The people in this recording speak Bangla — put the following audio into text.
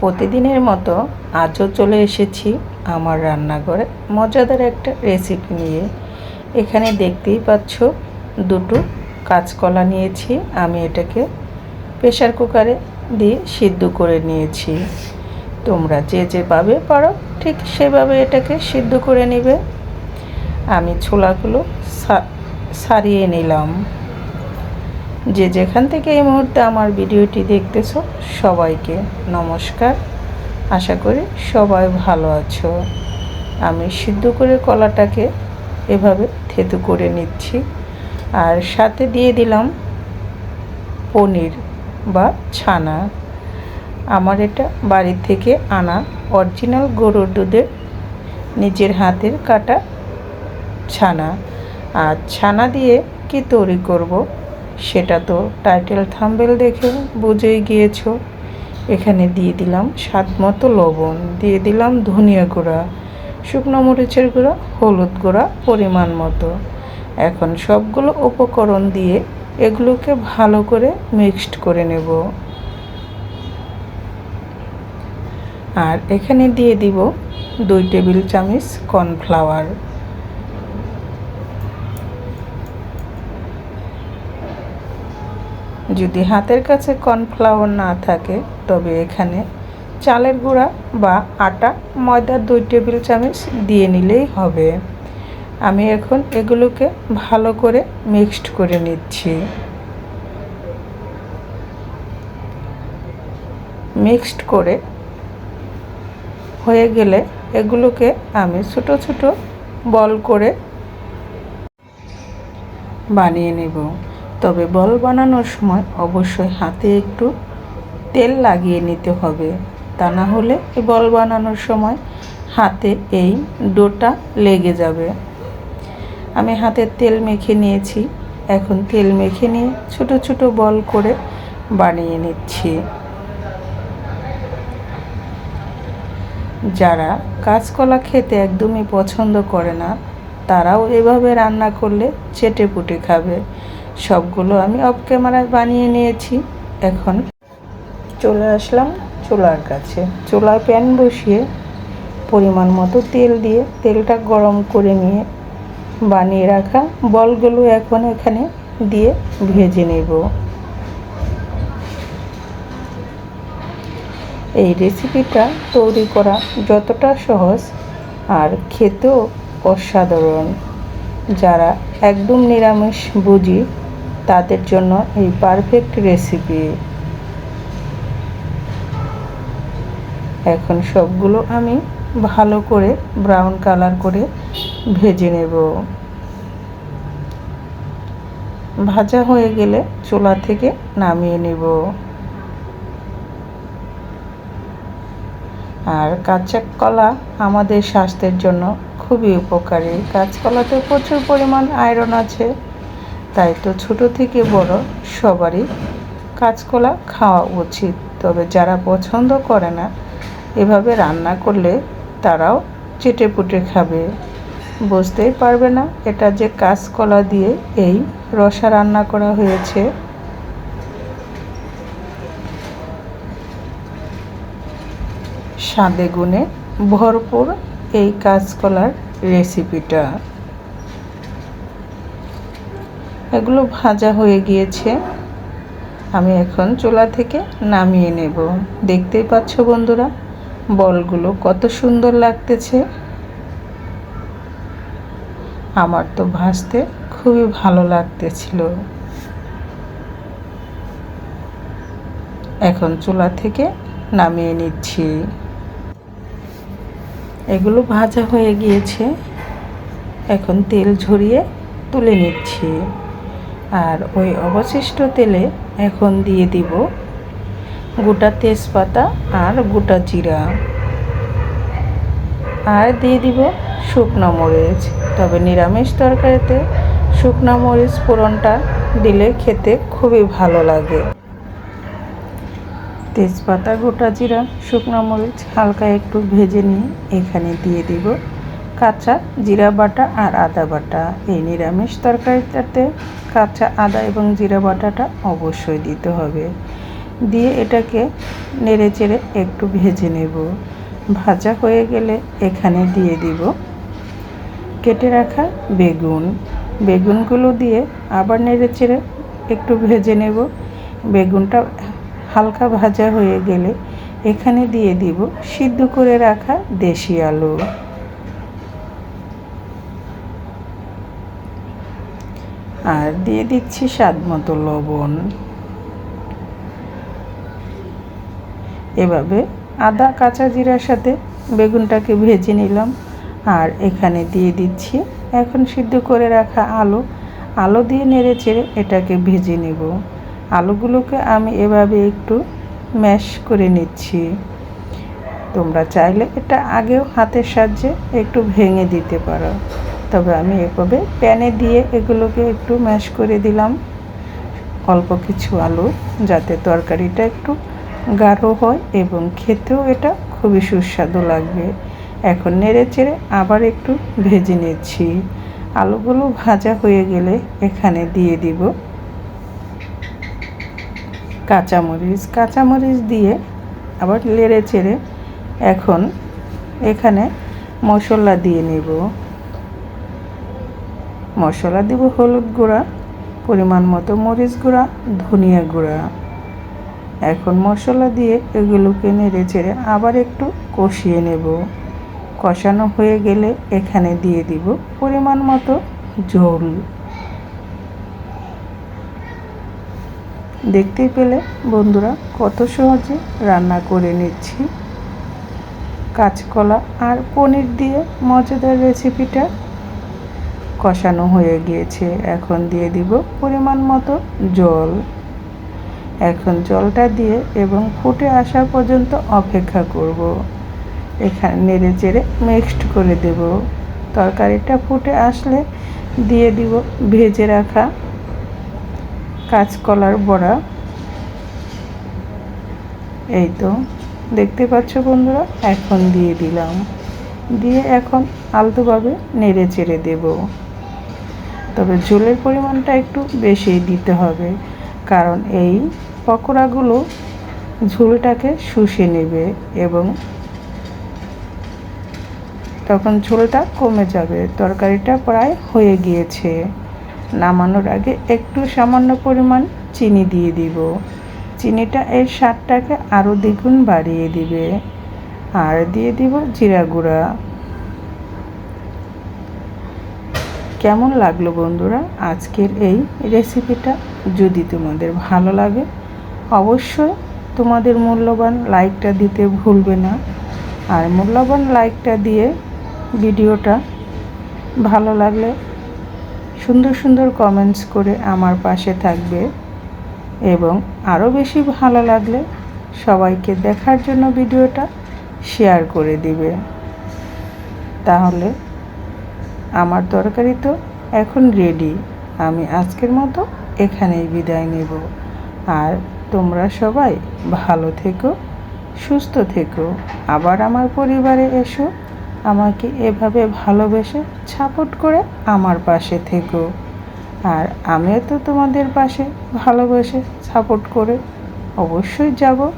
প্রতিদিনের মতো আজও চলে এসেছি আমার রান্নাঘরে। মজাদার একটা রেসিপি নিয়ে। এখানে দেখতেই পাচ্ছ, দুটো কাঁচকলা নিয়েছি। আমি এটাকে প্রেশার কুকারে দিয়ে সিদ্ধ করে নিয়েছি। তোমরা যে যেভাবে পারো, ঠিক সেভাবে এটাকে সিদ্ধ করে নেবে। আমি ছোলাগুলো সারিয়ে নিলাম। যে যেখান থেকে এই মুহূর্তে আমার ভিডিওটি দেখতেছো, সবাইকে নমস্কার। আশা করি সবাই ভালো আছো। আমি সিদ্ধ করে কলাটাকে এভাবে থেতু করে নিচ্ছি। আর সাথে দিয়ে দিলাম পনির বা ছানা। আমার এটা বাড়ি থেকে আনা অরিজিনাল গরুর দুধের নিজের হাতের কাটা ছানা। আর ছানা দিয়ে কি তৈরি করব সেটা তো টাইটেল থাম্বেল দেখে বুঝেই গিয়েছো। এখানে দিয়ে দিলাম স্বাদ মতো লবণ, দিয়ে দিলাম ধনিয়া গুঁড়া, শুকনো মরিচের গুঁড়া, হলুদ গুঁড়া পরিমাণ মতো। এখন সবগুলো উপকরণ দিয়ে এগুলোকে ভালো করে মিক্সড করে নেব। আর এখানে দিয়ে দিব দুই টেবিল চামচ কর্নফ্লাওয়ার যদি হাতের কাছে কর্নফ্লাওয়ার না থাকে, তবে এখানে চালের গুঁড়া বা আটা, ময়দা দুই টেবিল চামচ দিয়ে নিলেই হবে। আমি এখন এগুলোকে ভালো করে মিক্সড করে নিচ্ছি। মিক্সড করে হয়ে গেলে এগুলোকে আমি ছোট ছোট বল করে বানিয়ে নেব। তবে বল বানানোর সময় অবশ্যই হাতে একটু তেল লাগিয়ে নিতে হবে। তা না হলে বল বানানোর সময় হাতে এই ডোটা লেগে যাবে। আমি হাতে তেল মেখে নিয়েছি। এখন তেল মেখে নিয়ে ছোট ছোট বল করে বানিয়ে নিচ্ছি। যারা কাঁচকলা খেতে একদমই পছন্দ করে না, তারাও এভাবে রান্না করলে চেটে পুটে খাবে। সবগুলো আমি অফ ক্যামেরায় বানিয়ে নিয়েছি। এখন চলে আসলাম চুলার কাছে। চুলায় প্যান বসিয়ে পরিমাণ মতো তেল দিয়ে তেলটা গরম করে নিয়ে বানিয়ে রাখা বলগুলো এখন এখানে দিয়ে ভেজে নেব। এই রেসিপিটা তৈরি করা যতটা সহজ আর খেতেও অসাধারণ। যারা একদম নিরামিষ বুঝি তাদের জন্য এই পারফেক্ট রেসিপি এখন সবগুলো আমি ভালো করে ব্রাউন কালার করে ভেজে নেব। ভাজা হয়ে গেলে চুলা থেকে নামিয়ে নেব। আর কাঁচা কলা আমাদের স্বাস্থ্যের জন্য খুবই উপকারী। কাঁচকলাতে প্রচুর পরিমাণ আয়রন আছে। তাই তো ছোট থেকে বড় সবারই কাঁচকলা খাওয়া উচিত। তবে যারা পছন্দ করে না, এভাবে রান্না করলে তারাও চেটে পুটে খাবে। বুঝতেই পারবে না এটা যে কাঁচকলা দিয়ে এই রসা রান্না করা হয়েছে। স্বাদে গুণে ভরপুর এই কাঁচকলার রেসিপিটা। এগুলো ভাজা হয়ে গিয়েছে। আমি এখন চুলা থেকে নামিয়ে নেব। দেখতেই পাচ্ছ বন্ধুরা, বলগুলো কত সুন্দর লাগতেছে। আমার তো ভাজতে খুবই ভালো লাগতেছিল। এখন চুলা থেকে নামিয়ে নিচ্ছি। এগুলো ভাজা হয়ে গিয়েছে। এখন তেল ঝরিয়ে তুলে নিচ্ছি। আর ওই অবশিষ্ট তেলে এখন দিয়ে দিব গোটা তেজপাতা আর গোটা জিরা। আর দিয়ে দিব শুকনো মরিচ। তবে নিরামিষ তরকারিতে শুকনো মরিচ ফোড়নটা দিলে খেতে খুবই ভালো লাগে। তেজপাতা, গোটা জিরা, শুকনো মরিচ হালকা একটু ভেজে নিয়ে এখানে দিয়ে দিব। কাঁচা জিরা বাটা আর আদা বাটা। এই নিরামিষ তরকারিটাতে কাঁচা আদা এবং জিরা বাটাটা অবশ্যই দিতে হবে। দিয়ে এটাকে নেড়ে চেড়ে একটু ভেজে নেব। ভাজা হয়ে গেলে এখানে দিয়ে দিব কেটে রাখা বেগুন। বেগুনগুলো দিয়ে আবার নেড়ে চেড়ে একটু ভেজে নেব। বেগুনটা হালকা ভাজা হয়ে গেলে এখানে দিয়ে দিব সিদ্ধ করে রাখা দেশি আলু। আর দিয়ে দিচ্ছি স্বাদ মতো লবণ। এভাবে আদা, কাঁচা জিরার সাথে বেগুনটাকে ভেজে নিলাম। আর এখানে দিয়ে দিচ্ছি এখন সিদ্ধ করে রাখা আলু। আলু দিয়ে নেড়ে চেড়ে এটাকে ভেজে নেব। আলুগুলোকে আমি এভাবে একটু ম্যাশ করে নিচ্ছি। তোমরা চাইলে এটা আগেও হাতের সাহায্যে একটু ভেঙে দিতে পারো। তবে আমি এভাবে প্যানে দিয়ে এগুলোকে একটু ম্যাশ করে দিলাম। অল্প কিছু আলু, যাতে তরকারিটা একটু গাঢ় হয় এবং খেতেও এটা খুবই সুস্বাদু লাগবে। এখন নেড়ে চেড়ে আবার একটু ভেজে নিচ্ছি। আলুগুলো ভাজা হয়ে গেলে এখানে দিয়ে দিব কাঁচামরিচ। কাঁচামরিচ দিয়ে আবার লেড়ে চেড়ে এখন এখানে মশলা দিয়ে নেব। মশলা দিব হলুদ গুঁড়া, পরিমাণ মতো মরিচ গুঁড়া, ধনিয়া গুঁড়া। এখন মশলা দিয়ে এগুলোকে নেড়ে চেড়ে আবার একটু কষিয়ে নেব। কষানো হয়ে গেলে এখানে দিয়ে দিব পরিমাণ মতো ঝোল দেখতেই পেলে বন্ধুরা, কত সহজে রান্না করে নিচ্ছি। কাঁচকলা আর পনির দিয়ে মজাদার রেসিপিটা কষানো হয়ে গিয়েছে। এখন দিয়ে দিব পরিমাণ মতো জল। এখন জলটা দিয়ে এবং ফুটে আসা পর্যন্ত অপেক্ষা করব। এখানে নেড়ে চেড়ে মিক্সড করে দেব। তরকারিটা ফুটে আসলে দিয়ে দিব ভেজে রাখা কাঁচকলার বড়া। এই তো, দেখতে পাচ্ছ বন্ধুরা, এখন দিয়ে দিলাম। দিয়ে এখন আলতোভাবে নেড়ে চেড়ে দেব। তবে ঝোলের পরিমাণটা একটু বেশি দিতে হবে। কারণ এই পকোড়াগুলো ঝোলটাকে শুষে নেবে এবং তখন ঝোলটা কমে যাবে। তরকারিটা প্রায় হয়ে গিয়েছে। নামানোর আগে একটু সামান্য পরিমাণ চিনি দিয়ে দিব। চিনিটা এর স্বাদটাকে আরও দ্বিগুণ বাড়িয়ে দিবে। আর দিয়ে দিব জিরা গুঁড়া। কেমন লাগল বন্ধুরা আজকের এই রেসিপিটা যদি তোমাদের ভালো লাগে, অবশ্যই তোমাদের মূল্যবান লাইকটা দিতে ভুলবে না। আর মূল্যবান লাইকটা দিয়ে ভিডিওটা ভালো লাগলে সুন্দর সুন্দর কমেন্টস করে আমার পাশে থাকবে। এবং আরও বেশি ভালো লাগলে সবাইকে দেখার জন্য ভিডিওটা শেয়ার করে দিবে। তাহলে আমার তরকারি তো এখন রেডি আমি আজকের মতো এখানেই বিদায় নেব। আর তোমরা সবাই ভালো থেকো, সুস্থ থেকো। আবার আমার পরিবারে এসো, আমাকে এভাবে ভালোবেসে সাপোর্ট করে আমার পাশে থেকো। আর আমিও তো তোমাদের পাশে ভালোবেসে সাপোর্ট করে অবশ্যই যাব।